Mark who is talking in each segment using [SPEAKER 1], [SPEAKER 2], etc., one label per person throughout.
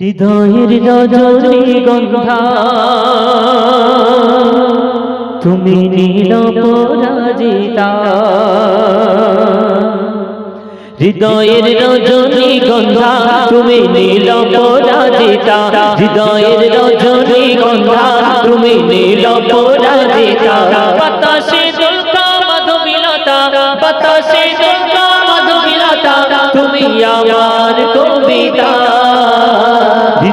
[SPEAKER 1] হৃদয়ের রজনী গন্ধা তুমি নীল পরাজিতা। হৃদয়ের রজনী গন্ধা তুমি নীল পরাজিতা। হৃদয়ের রজনী গন্ধা তুমি নীল পরাজিতা। বাতাসে দুর্গা মাধবীলতা বাতাসে দুর্গা মাধবীলতা তুমি আমার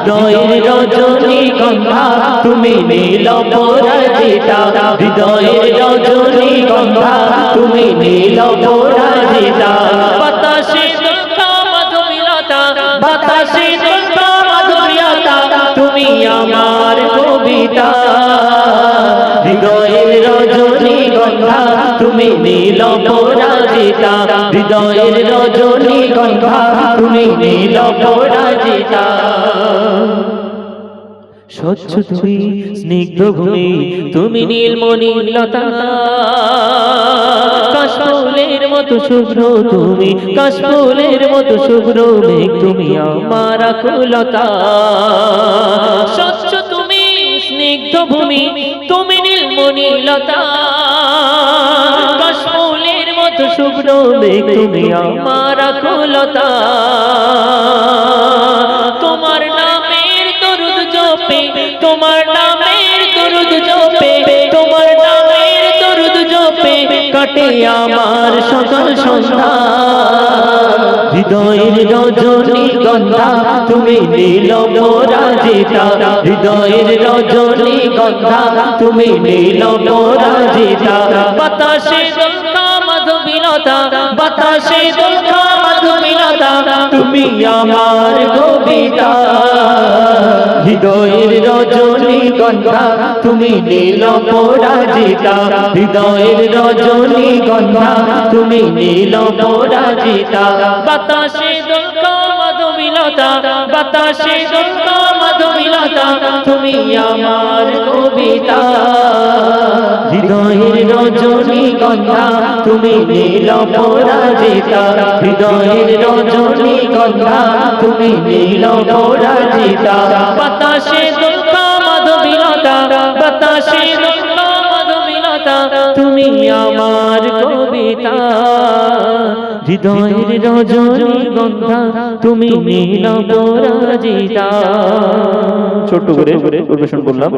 [SPEAKER 1] হৃদয়ের রজনী গন্ধা তুমি নীল পরাজিতা হৃদয়ের রজনী গন্ধা তুমি নীল পরাজিতা বাতাসে দুর্গা বাতাসে দুর্গা তুমি আমার কবিতা। নীল পরাজিতা। হৃদয়ের রজনী তুমি নীল পরাজিতা। স্বচ্ছ তুমি, স্নিগ্ধ ভূমি, তুমি নীলমণি লতা কাশফুলের মতো শুভ্র তুমি, কাশফুলের মতো শুভ্র মেঘ তুমি আমার স্বচ্ছ তুমি, স্নিগ্ধ ভূমি, তুমি নীলমণি লতা কাশফুলের শুভ্র মেঘ তুমি আমার আকুলতা। তোমার নামের দরুদ জপে, তোমার নামের দরুদ জপে, তোমার নামের দরুদ জপে, কাটে আমার সকাল সন্ধ্যা। হৃদয়ের রজনী গন্ধা, তুমি নীল পরাজিতা হৃদয়ের রজনী গন্ধা, তুমি নীল পরাজিতা বাতাসে দোলকা মাধবীলতা বাতাসে দোলকা মাধবীলতা তুমি আমার কবিতা। হৃদয়ের রজনী গন্ধা, তুমি নীল পরাজিতা হৃদয়ের রজনী গন্ধা, তুমি নীল পরাজিতা বাতাসে দোলকা মাধবীলতা বাতাসে দোলকা মাধবীলতা তুমি আমার কবিতা। হৃদয়ের রজনী গন্ধা তুমি নীল পরাজিতা হৃদয়ের রজনী গন্ধা তুমি নীল পরাজিতা বাতাসে মাধবীলতা বাতাসে মাধবীলতা তুমি আমার কবিতা। হৃদয়ের রজনী গন্ধা তুমি নীল পরাজিতা
[SPEAKER 2] ছোট্ট করে পরিবেশন করলাম।